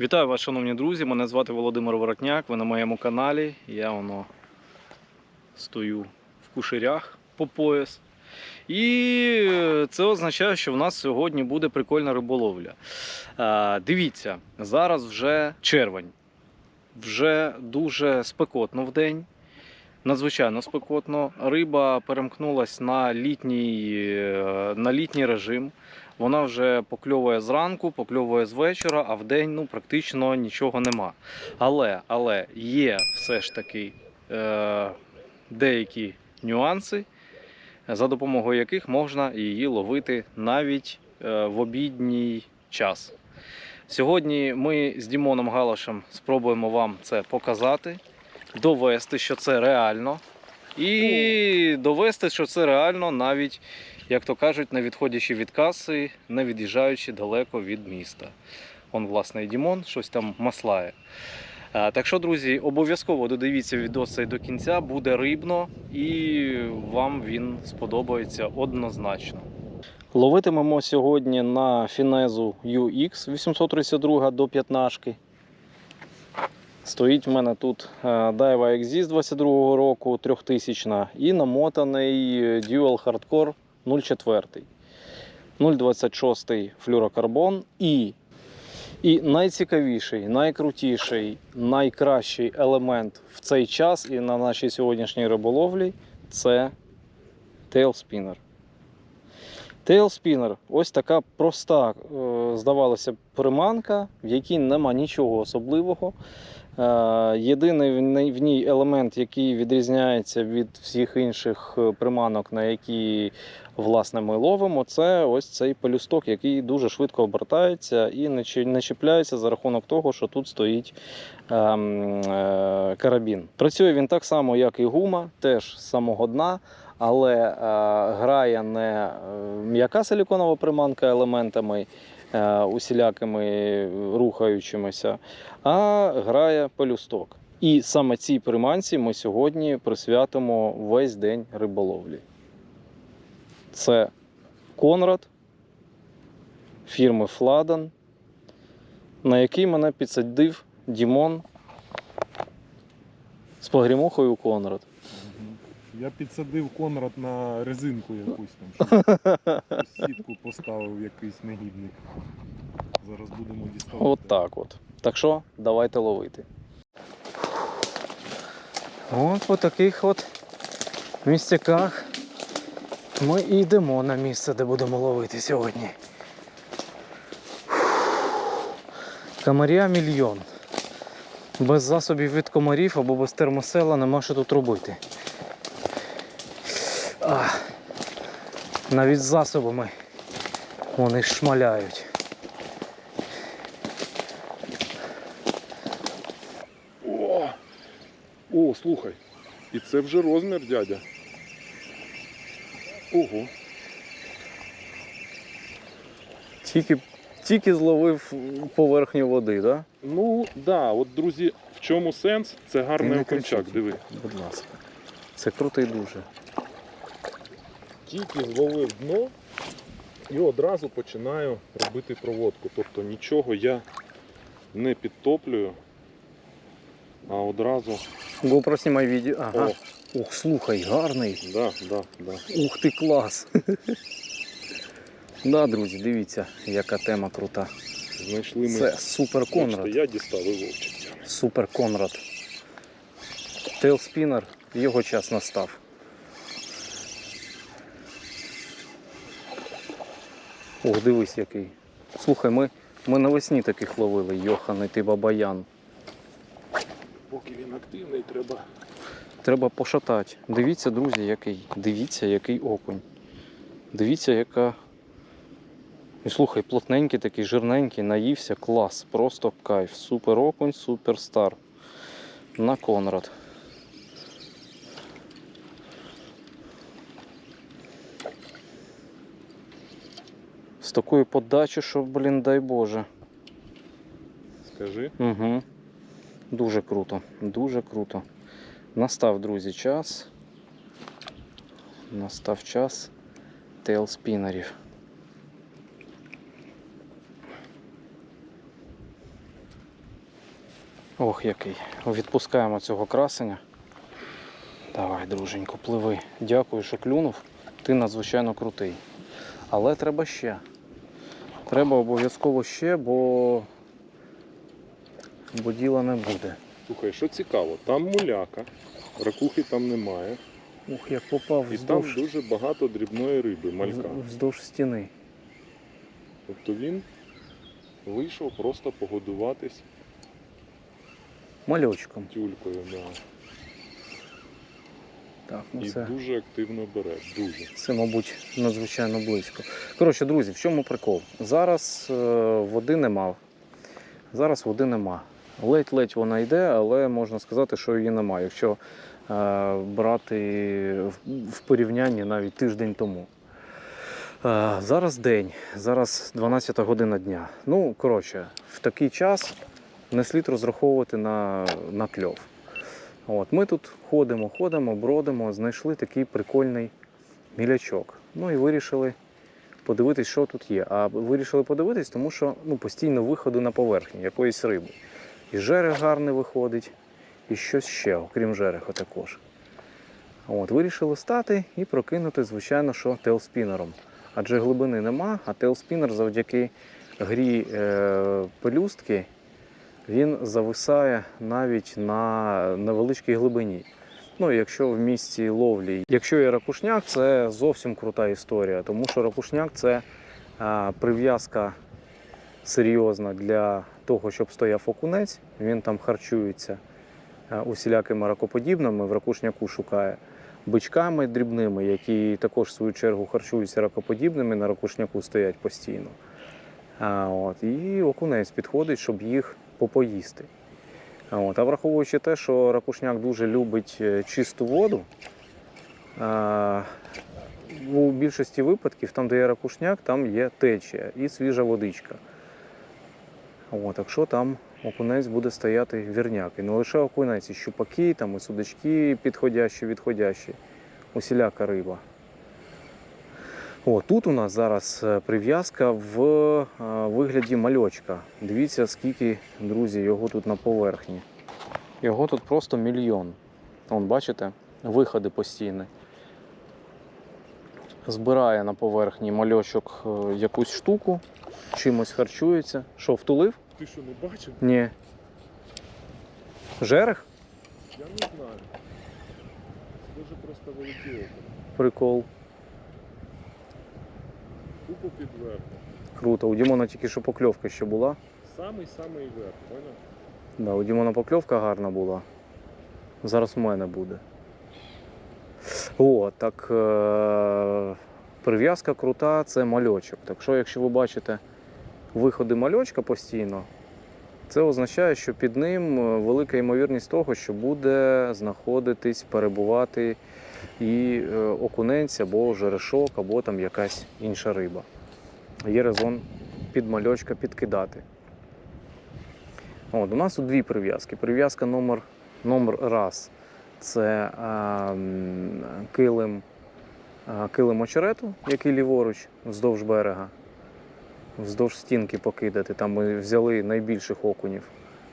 Вітаю вас, шановні друзі. Мене звати Володимир Воротняк. Ви на моєму каналі. Я воно стою в кушерях по пояс. І це означає, що в нас сьогодні буде прикольна риболовля. Дивіться, зараз вже червень. Вже дуже спекотно в день. Надзвичайно спекотно. Риба перемкнулась на літній, е, на літній режим. Вона вже покльовує зранку, покльовує з вечора, а в день ну, практично нічого нема. Але, але є все ж таки е, деякі нюанси, за допомогою яких можна її ловити навіть е, в обідній час. Сьогодні ми з Дімоном Галашем спробуємо вам це показати, довести, що це реально. І довести, що це реально навіть як то кажуть, не відходячи від каси, не від'їжджаючи далеко від міста. Он, власне, і Дімон щось там маслає. Так що, друзі, обов'язково додивіться відео цей до кінця, буде рибно і вам він сподобається однозначно. Ловитимемо сьогодні на фінезу UX 832 до 15. Стоїть в мене тут е, Daiwa з 22 року 3000 і намотаний Dual Hardcore 0,4. 0,26 флюрокарбон і, і найцікавіший, найкрутіший, найкращий елемент в цей час і на нашій сьогоднішній риболовлі це тейлспінер. Тейлспінер ось така проста, е, здавалося, приманка, в якій нема нічого особливого. Е, Єдиний в ній- елемент, який відрізняється від всіх інших е, приманок, на які власне ми ловимо, це ось цей пелюсток, який дуже швидко обертається і не чіпляється за рахунок того, що тут стоїть ем, е, карабін. Працює він так само, як і гума, теж з самого дна. Але грає не м'яка силіконова приманка елементами усілякими рухаючимися, а грає пелюсток. І саме цій приманці ми сьогодні присвятимо весь день риболовлі. Це Конрад фірми Фладан, на який мене підсадив Дімон з погрімухою Конрад. Я підсадив Конрад на резинку якусь там, щоб сітку поставив якийсь негідник. Зараз будемо діставати. От так от. Так що, давайте ловити. От по таких от місцяках ми і йдемо на місце, де будемо ловити сьогодні. Комаря мільйон. Без засобів від комарів або без термосела нема що тут робити. Навіть з засобами вони шмаляють. О! О, слухай. І це вже розмір, дядя. Ого. Тільки, тільки зловив поверхню води, так? Ну, да, от, друзі, в чому сенс? Це гарний окончак, диви. Будь ласка. Це круто і дуже. Тільки зловив дно і одразу починаю робити проводку. Тобто нічого я не підтоплюю, а одразу. GoPro знімай відео. Ага. О, Ух, слухай, гарний. да, да, да. Ух ти, клас. да, друзі, дивіться, яка тема крута. Знайшли ми. Це супер Бачите, Конрад. я дістав і вовчик. Супер Конрад. Тейлспінер, його час настав. Ох, дивись який. Слухай, ми, ми навесні таких ловили, Йоханий ти бабаян. Поки він активний, треба. Треба пошатати. Дивіться, друзі, який. Дивіться, який окунь. Дивіться, яка. І слухай, плотненький такий, жирненький, наївся, клас, просто кайф. Супер окунь, супер стар. На Конрад. З такою подачею, що, блін, дай Боже. Скажи. Угу. Дуже круто, дуже круто. Настав, друзі, час. Настав час тейлспінерів. Ох, який. Відпускаємо цього красення. Давай, друженько, пливи. Дякую, що клюнув. Ти надзвичайно крутий. Але треба ще. Треба обов'язково ще, бо, бо діла не буде. Слухай, що цікаво, там муляка, ракухи там немає. Ух, як попав І там дуже багато дрібної риби, малька. вздовж стіни. Тобто він вийшов просто погодуватись Мальочком. тюлькою. Да. Так, ну І це. дуже активно бере. Дуже. Це, мабуть, надзвичайно близько. Коротше, друзі, в чому прикол? Зараз е, води нема. Зараз води нема. Ледь-ледь вона йде, але можна сказати, що її немає, якщо е, брати в, в порівнянні навіть тиждень тому. Е, зараз день, зараз 12 година дня. Ну, коротше, в такий час не слід розраховувати на, на кльов. От, ми тут ходимо, ходимо, бродимо, знайшли такий прикольний мілячок. Ну і вирішили подивитись, що тут є. А вирішили подивитись, тому що ну, постійно виходи на поверхню якоїсь риби. І жерех гарний виходить, і щось ще, окрім жереха також. От, вирішили стати і прокинути, звичайно, що тейлспінером. Адже глибини нема, а тейлспінер завдяки грі е, пелюстки він зависає навіть на невеличкій глибині. Ну, якщо в місці ловлі, якщо є ракушняк, це зовсім крута історія, тому що ракушняк це прив'язка серйозна для того, щоб стояв окунець. Він там харчується усілякими ракоподібними, в ракушняку шукає бичками дрібними, які також в свою чергу харчуються ракоподібними, на ракушняку стоять постійно. От, і окунець підходить, щоб їх попоїсти. От, а враховуючи те, що ракушняк дуже любить е, чисту воду, у більшості випадків, там, де є ракушняк, там є течія і свіжа водичка. От, якщо там окунець буде стояти вірняк. І не лише окунець, і щупаки, там, і судачки підходящі, відходящі, усіляка риба. О, тут у нас зараз е, прив'язка в е, вигляді мальочка. Дивіться, скільки, друзі, його тут на поверхні. Його тут просто мільйон. Вон, бачите, виходи постійні. Збирає на поверхні мальочок е, якусь штуку, чимось харчується. Що, втулив? Ти що, не бачив? Ні. Жерех? Я не знаю. Дуже просто великий. Прикол. Тупо під верхом. Круто. У Дімона тільки що покльовка ще була. Самий-самий верх, поняв? Да, у Дімона покльовка гарна була. Зараз у мене буде. О, так е- прив'язка крута це мальочок. Так що, якщо ви бачите виходи мальочка постійно, це означає, що під ним е, велика ймовірність того, що буде знаходитись, перебувати і е, окунець або жерешок, або там якась інша риба. Є резон під мальочка підкидати. От, у нас тут дві прив'язки. Прив'язка номер, номер раз це а, килим, а, килим очерету, який ліворуч вздовж берега, вздовж стінки покидати. Там ми взяли найбільших окунів.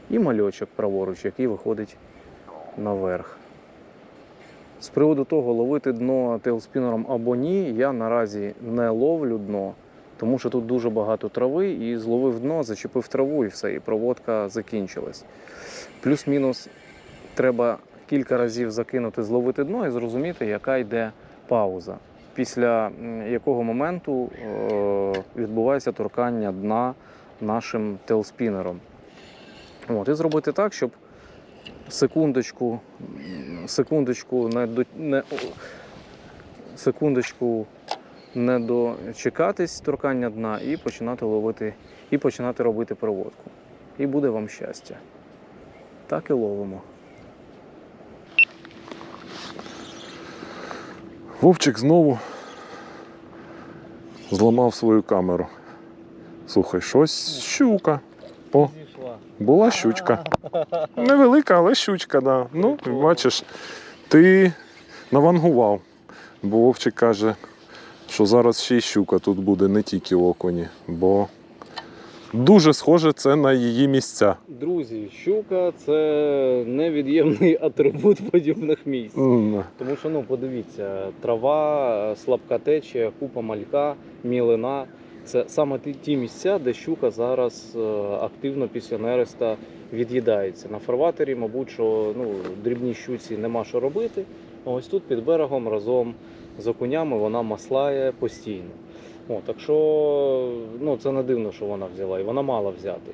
І мальочок праворуч, який виходить наверх. З приводу того, ловити дно тейлспінером або ні, я наразі не ловлю дно, тому що тут дуже багато трави, і зловив дно, зачепив траву і все, і проводка закінчилась. Плюс-мінус треба кілька разів закинути, зловити дно і зрозуміти, яка йде пауза, після якого моменту е, відбувається торкання дна нашим телспінером. От, і зробити так, щоб секундочку, секундочку не, до, не секундочку не дочекатись торкання дна і починати ловити, і починати робити проводку. І буде вам щастя. Так і ловимо. Вовчик знову зламав свою камеру. Слухай, щось щука. О, була щучка. Невелика, але щучка, да. Ну, бачиш, ти навангував. Бо Вовчик каже, що зараз ще й щука тут буде не тільки окуні, бо дуже схоже це на її місця. Друзі, щука це невід'ємний атрибут подібних місць. М, Тому що ну подивіться, трава, слабка течія, купа малька, мілина. Це саме ті, місця, де щука зараз е, активно після нереста від'їдається. На фарватері, мабуть, що ну, дрібній щуці нема що робити. А ось тут під берегом разом з окунями вона маслає постійно. О, так що ну, це не дивно, що вона взяла, і вона мала взяти.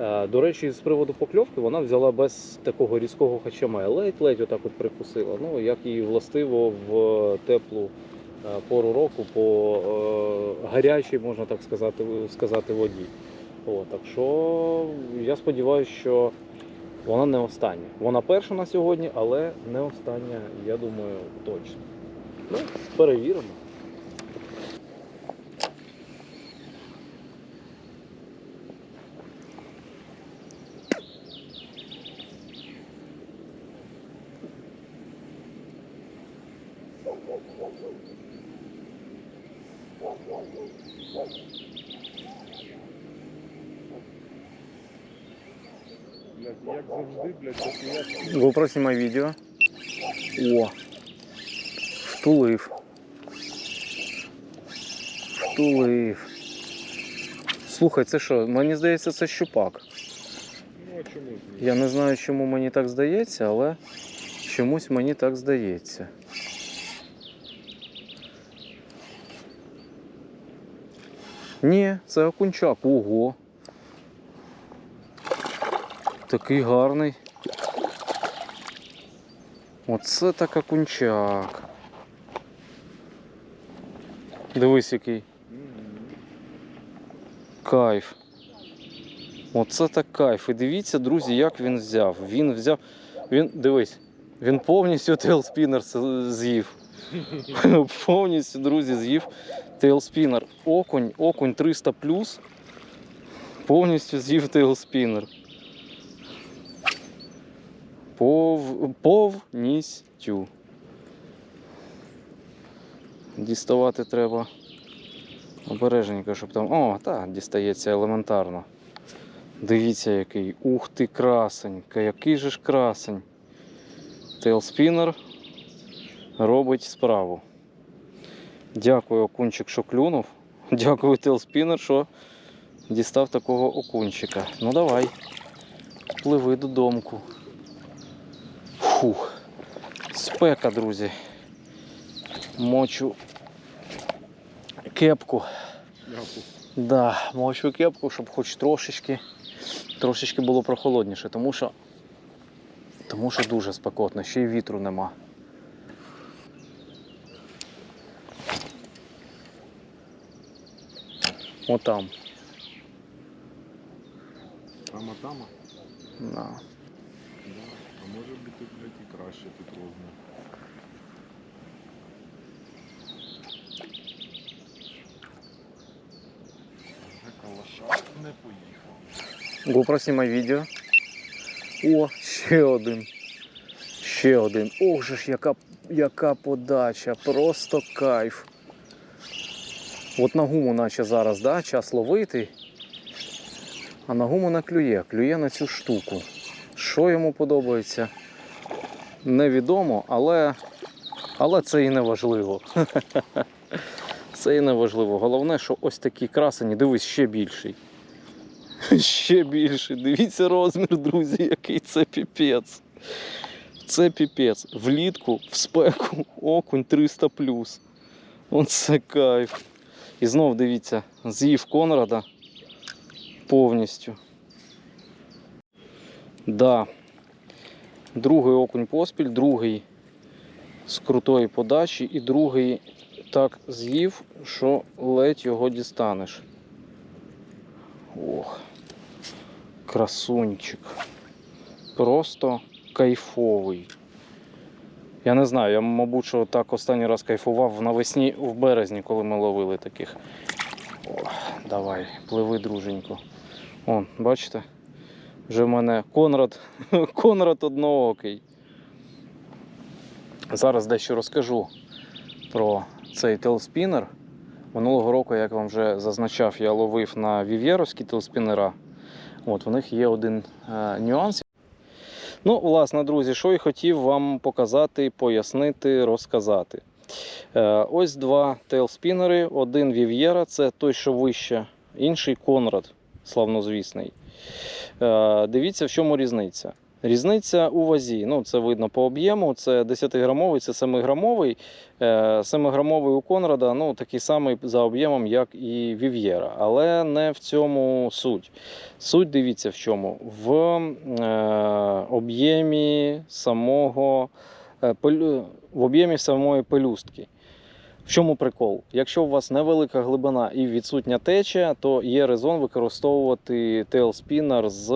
Е, До речі, з приводу покльовки вона взяла без такого різкого хачаме. Ледь-ледь отак от прикусила. Ну, як їй властиво в теплу е, пору року по е, гарячій, можна так сказати, сказати воді. О, так що я сподіваюся, що вона не остання. Вона перша на сьогодні, але не остання, я думаю, точно. Ну, перевіримо. Як завжди, блядь, GoPro знімай відео. О. Втулив. Втулив. Слухай, це що? Мені здається, це щупак. Я не знаю, чому мені так здається, але чомусь мені так здається. Ні, це окунчак. Ого. Такий гарний. Оце так окунчак. Дивись, який кайф. Оце так кайф. І дивіться, друзі, як він взяв. Він взяв. Він, дивись, він повністю тейлспінер з'їв. повністю, друзі, з'їв тейлспінер. Окунь, окунь 300 Повністю з'їв тейлспінер. Пов... Повністю. Діставати треба обережненько, щоб там. О, так, дістається елементарно. Дивіться, який. Ух ти, красень. Який же ж красень. Тейлспінер робить справу. Дякую, окунчик, що клюнув. Дякую, тейлспінер, що дістав такого окунчика. Ну давай. Пливи додомку. Фух. Спека, друзі. Мочу кепку. Да, мочу кепку, щоб хоч трошечки, трошечки було прохолодніше, тому що, тому що дуже спекотно, ще й вітру нема. Отам. Тама, тама. Да. А може бути, блядь, і краще тут розмір. Вже калаша не поїхав. GoPro знімай відео. О, ще один. Ще один. Ох же ж, яка, яка подача. Просто кайф. От на гуму наче зараз, да, час ловити. А на гуму не клює, на цю штуку. Що йому подобається? Невідомо, але, але це і не важливо. Це і не важливо. Головне, що ось такі красені, дивись, ще більший. Ще більше. Дивіться розмір, друзі, який це піпець. Це піпець. Влітку, в спеку, окунь 300 Оце кайф. І знов дивіться, з'їв Конрада повністю. Да. Другий окунь поспіль, другий з крутої подачі і другий так з'їв, що ледь його дістанеш. Ох, красунчик. Просто кайфовий. Я не знаю, я, мабуть, що так останній раз кайфував навесні в березні, коли ми ловили таких. О, давай, пливи, друженько. О, бачите? Вже в мене Конрад, Конрад одноокий. Зараз дещо розкажу про цей телспінер. Минулого року, як вам вже зазначав, я ловив на вів'єровські телспінера. От, у них є один е, нюанс. Ну, власне, друзі, що я хотів вам показати, пояснити, розказати. Е, ось два тейлспінери. Один Вів'єра, це той, що вище, інший Конрад, славнозвісний. Е, дивіться, в чому різниця. Різниця у вазі. Ну, це видно по об'єму. Це 10-грамовий, це 7-грамовий. 7-грамовий у Конрада ну, такий самий за об'ємом, як і Вів'єра. Але не в цьому суть. Суть дивіться в чому. В е, об'ємі самого е, в об'ємі самої пелюстки. В чому прикол? Якщо у вас невелика глибина і відсутня течія, то є резон використовувати тейлспінер з,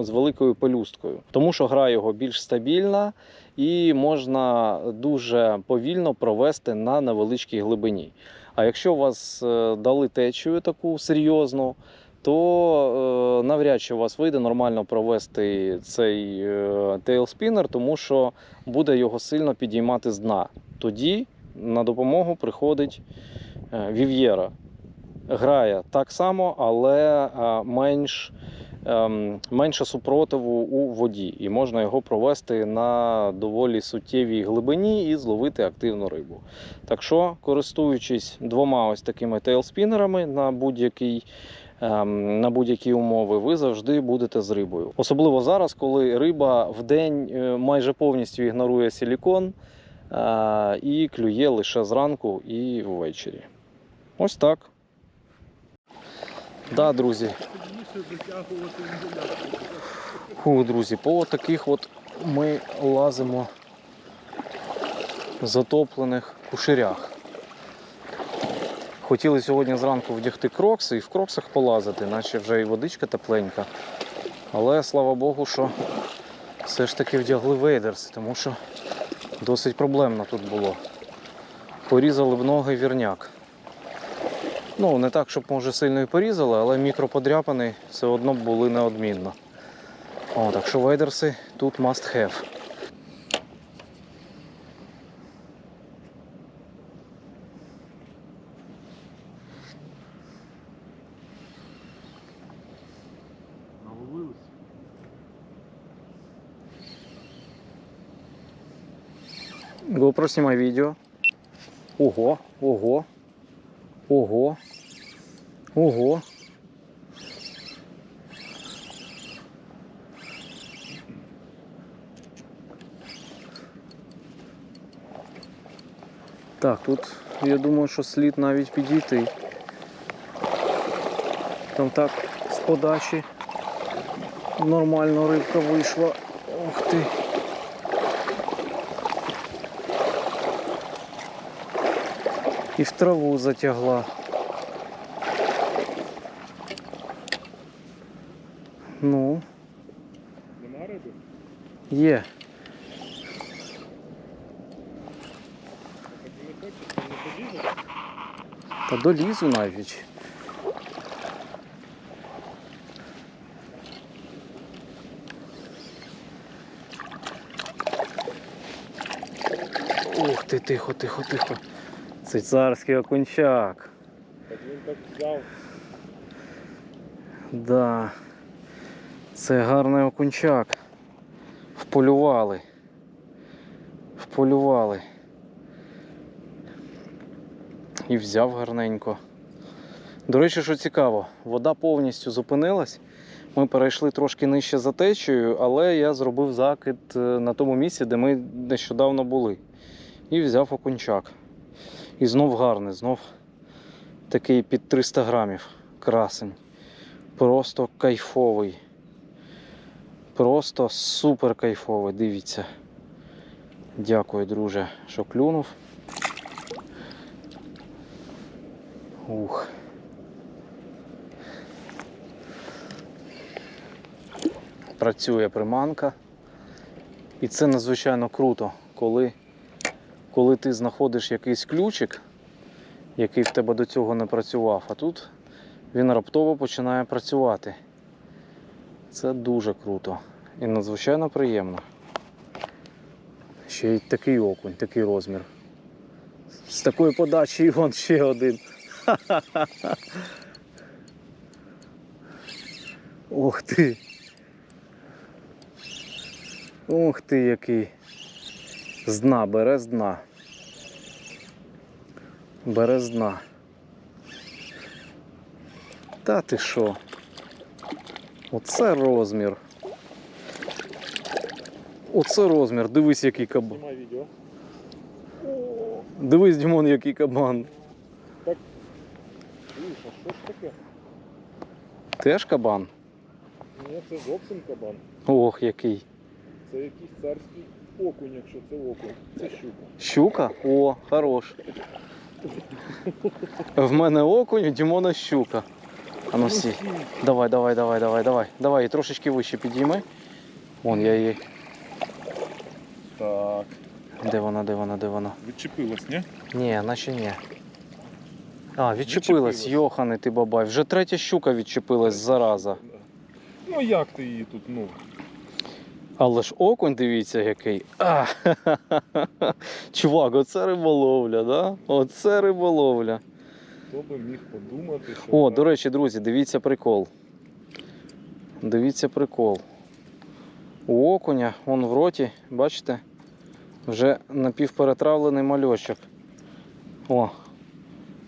з великою пелюсткою, тому що гра його більш стабільна і можна дуже повільно провести на невеличкій глибині. А якщо у вас е, дали течію таку серйозну, то е, навряд чи у вас вийде нормально провести цей е, тейлспінер, тому що буде його сильно підіймати з дна. Тоді на допомогу приходить е, Вів'єра. Грає так само, але е, менш, ем, менше супротиву у воді, і можна його провести на доволі суттєвій глибині і зловити активну рибу. Так що, користуючись двома ось такими тейлспінерами на будь-який. ем, На будь-які умови ви завжди будете з рибою. Особливо зараз, коли риба в день е, майже повністю ігнорує силікон і клює лише зранку і ввечері. Ось так. Да, друзі. Фу, друзі, по таких от ми лазимо в затоплених куширях. Хотіли сьогодні зранку вдягти крокси і в кроксах полазити, наче вже і водичка тепленька. Але слава Богу, що все ж таки вдягли вейдерси, тому що досить проблемно тут було. Порізали б ноги вірняк. Ну, не так, щоб може сильно і порізали, але мікроподряпини все одно були неодмінно. О, так що вейдерси тут must have. GoPro снимай видео. Ого, ого, ого, ого. Так, тут я думаю, що слід навіть підійти. Там так з подачі нормально рибка вийшла. Ух ти. І в траву затягла. Ну, Нема риби? є. Та долізу навіть. Ух ти, тихо, тихо, тихо. Це царський окунчак. Так він так взяв. Да. Це гарний окунчак. Вполювали. Вполювали. І взяв гарненько. До речі, що цікаво, вода повністю зупинилась. Ми перейшли трошки нижче за течією, але я зробив закид е, на тому місці, де ми нещодавно були. І взяв окунчак. І знов гарний, знов такий під 300 грамів. Красень. Просто кайфовий. Просто супер кайфовий. Дивіться. Дякую, друже, що клюнув. Ух. Працює приманка. І це надзвичайно круто, коли, коли ти знаходиш якийсь ключик, який в тебе до цього не працював, а тут він раптово починає працювати. Це дуже круто і надзвичайно приємно. Ще й такий окунь, такий розмір. З такої подачі і вон ще один. Ха-ха-ха. Ух ти. Ух ти який. З дна, бере з дна. Бере з дна. Та ти що? Оце розмір. Оце розмір. Дивись, який кабан. Відео. Дивись, Дімон, який кабан. Слухай, що ж таке? Теж кабан? Ні, це зовсім кабан. Ох, який. Це якийсь царський окунь, якщо це окунь. Це щука. Щука? О, хорош. В мене окунь, у Дімона щука. А ну всі. Давай, давай, давай, давай, давай. Давай, і трошечки вище підійми. Вон я її. Так. Де вона, де вона, де вона? Відчепилась, ні? Ні, наче ні. А, відчепилась, йоханий ти бабай. Вже третя щука відчепилась, зараза. Ну як ти її тут, ну? Але ж окунь, дивіться, який. А, Чувак, оце риболовля, да? Оце риболовля. Хто би міг подумати, що. О, до речі, друзі, дивіться прикол. Дивіться прикол. У окуня, он в роті, бачите, вже напівперетравлений мальочок. О.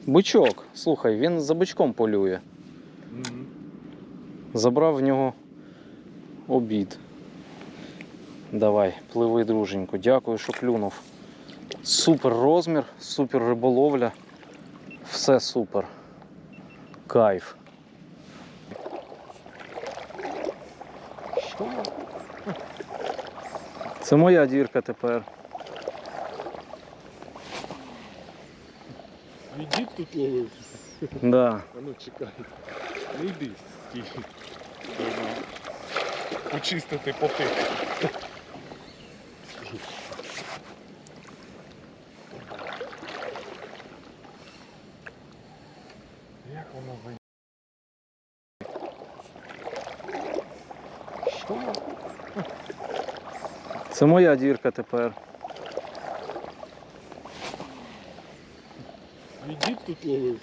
Бичок. Слухай, він за бичком полює. Мгм. Забрав в нього обід. Давай, пливи, друженько. Дякую, що клюнув. Супер розмір, супер риболовля. Все супер. Кайф. Що? Це моя дірка тепер. Дід тут ловив. Да. А ну чекай. Не йди, почистити поти. Це моя дірка тепер. Свій дід тут ловив.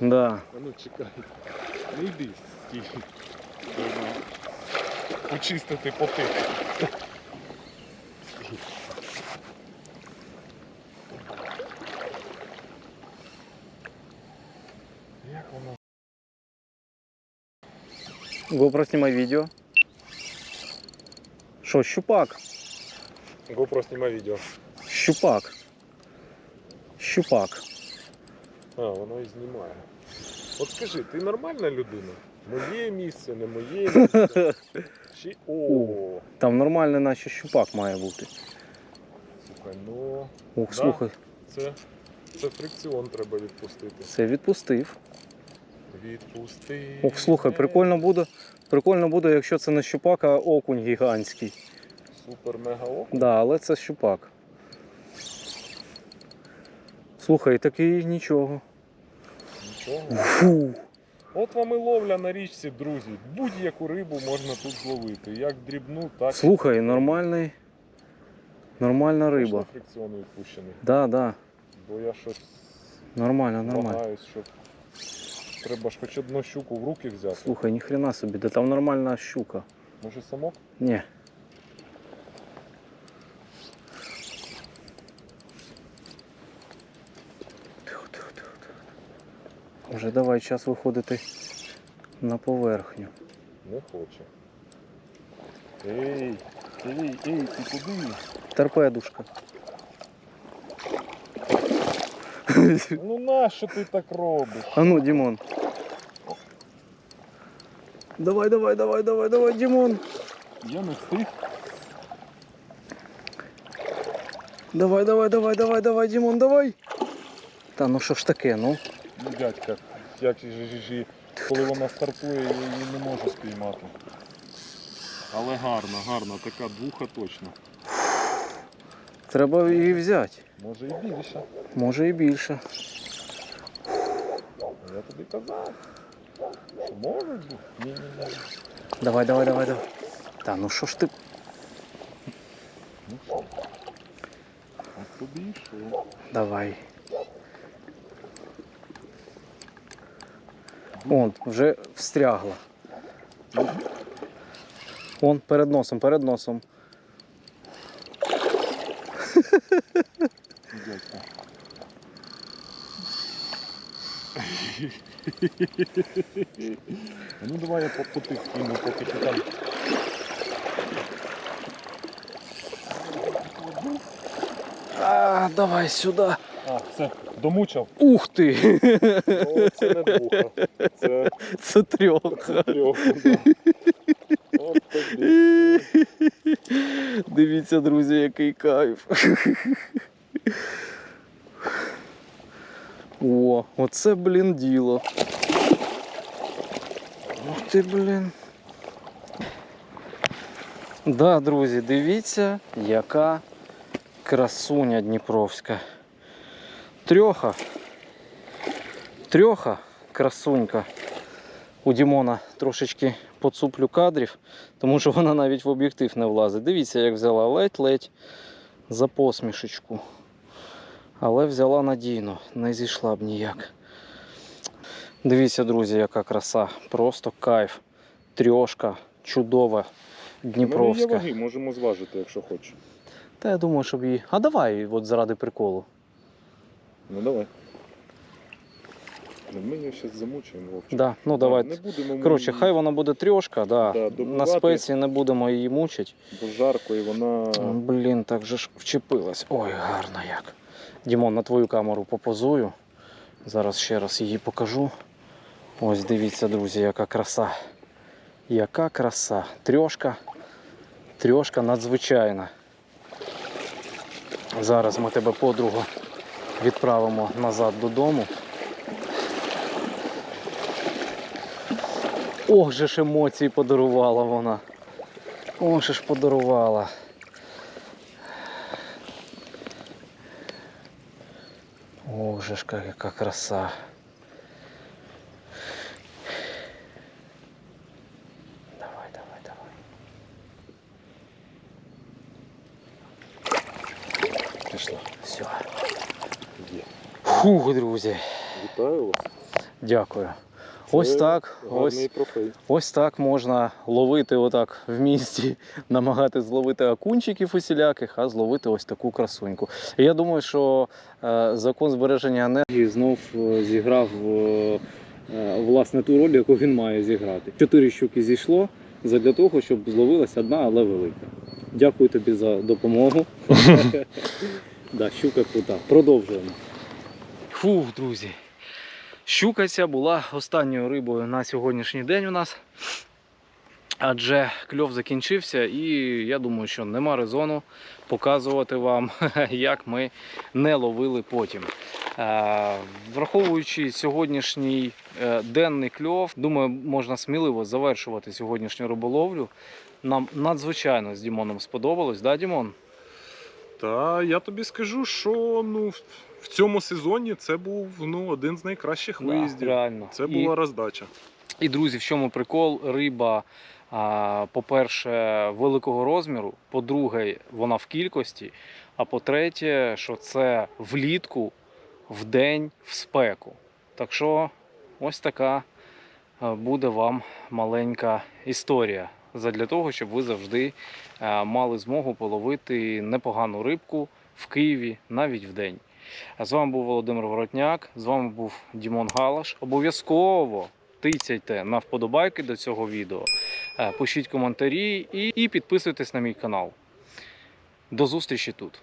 Да. А ну чекай. Не йди, стій. Треба почистити поти. Як воно? GoPro знімай відео. Що, щупак? GoPro знімай відео. Щупак. Щупак. А, воно і знімає. От скажи, ти нормальна людина? Моє місце, не моє місце. Чи... О, Там нормальний наче щупак має бути. слухай, ну Ох, Да. слухай, це, це фрикціон треба відпустити. це відпустив. Відпусти. Ох, слухай, прикольно буде. Прикольно буде, якщо це не щупак, а окунь гігантський. Супер мега ок. Да, але це щупак. Слухай, такий нічого. Нічого. Фу. От вам і ловля на річці, друзі. Будь-яку рибу можна тут зловити. Як дрібну, так Слухай, нормальний. Нормальна риба. Точно фрикціон відпущений. Да, да. Бо я щось Нормально, нормально. вагаюсь, щоб треба ж хоч одну щуку в руки взяти. Слухай, ніхрена собі, да там нормальна щука. Може самок? Ні. Вже давай час виходити на поверхню. Не хоче. Ей, ей, ей, ти куди? Торпедушка. Ну нащо ти так робиш? А ну, Дімон. Давай, давай, давай, давай, давай, Дімон. Я не встиг. Давай, давай, давай, давай, давай, Дімон, давай. Та ну що ж таке, ну? Ну, дядька, Як же ж- ж- коли вона стартує, я її не можу спіймати. Але гарна, гарна, така двуха точно. Треба її взяти. Може і більше. Може і більше. Я тобі казав. Може бути? Ні, ні, ні. Давай, давай, давай, давай. Та ну що ж ти. Ну що? От тобі що? Давай. Вон, вже встрягла. Вон, перед носом, перед носом. Ну давай я по потих кину, поки ти там. А, давай сюди. А, домучав. Ух ти! О, це не двуха. Це Це трьох. трьох. Да. От тобі. Дивіться, друзі, який кайф. О, оце, блін, діло. Ух ти, блін. Да, друзі, дивіться, яка красуня Дніпровська. Трьоха. Трьоха красунька. У Дімона трошечки поцуплю кадрів, тому що вона навіть в об'єктив не влазить. Дивіться, як взяла ледь-ледь за посмішечку. Але взяла надійно, не зійшла б ніяк. Дивіться, друзі, яка краса. Просто кайф. Трьошка, чудова, У мене є ваги, можемо зважити, якщо хочеш. Та я думаю, щоб її. А давай, от заради приколу. Ну давай. Ну, Ми її зараз замучуємо, Вовчик. Да, ну давай. Не будемо ми Коротше, її- хай вона буде трьошка, да. Да, на добивати. спеції не будемо її мучити. Бо жарко і вона. Блін, так же ж вчепилась. Ой, гарно як. Дімон, на твою камеру попозую. Зараз ще раз її покажу. Ось дивіться, друзі, яка краса. Яка краса. Трьошка. Трьошка надзвичайна. Зараз ми тебе подругу відправимо назад додому. Ох же ж емоції подарувала вона. Ох же ж подарувала. Ох же ж ка- яка краса. Давай, давай, давай. Пішла. Все. Є. Фух, друзі. Вітаю вас. Дякую. Ось так. Ось. Ось так можна ловити отак в місті, намагатись зловити акунчиків усіляких, а зловити ось таку красуньку. І я думаю, що е, закон збереження енергії знов е, зіграв е, е, власне ту роль, яку він має зіграти. Чотири щуки зійшло задля того, щоб зловилась одна, але велика. Дякую тобі за допомогу. да, щука крута. Продовжуємо. Фух, друзі. Щука ця була останньою рибою на сьогоднішній день у нас. Адже кльов закінчився, і я думаю, що нема резону показувати вам, як ми не ловили потім. Враховуючи сьогоднішній е, денний кльов, думаю, можна сміливо завершувати сьогоднішню риболовлю. Нам надзвичайно з Дімоном сподобалось, да, Дімон? Та я тобі скажу, що ну, в- цьому сезоні це був ну, один з найкращих виїздів. реально. Це І- була роздача. І друзі, в чому прикол? Риба, а, по-перше, великого розміру, по-друге, вона в кількості. А по-третє, що це влітку, в день, в спеку. Так що ось така буде вам маленька історія. Задля того, щоб ви завжди мали змогу половити непогану рибку в Києві навіть в день. З вами був Володимир Воротняк, з вами був Дімон Галаш. Обов'язково тицяйте на вподобайки до цього відео, е, пишіть коментарі і підписуйтесь на мій канал. До зустрічі тут.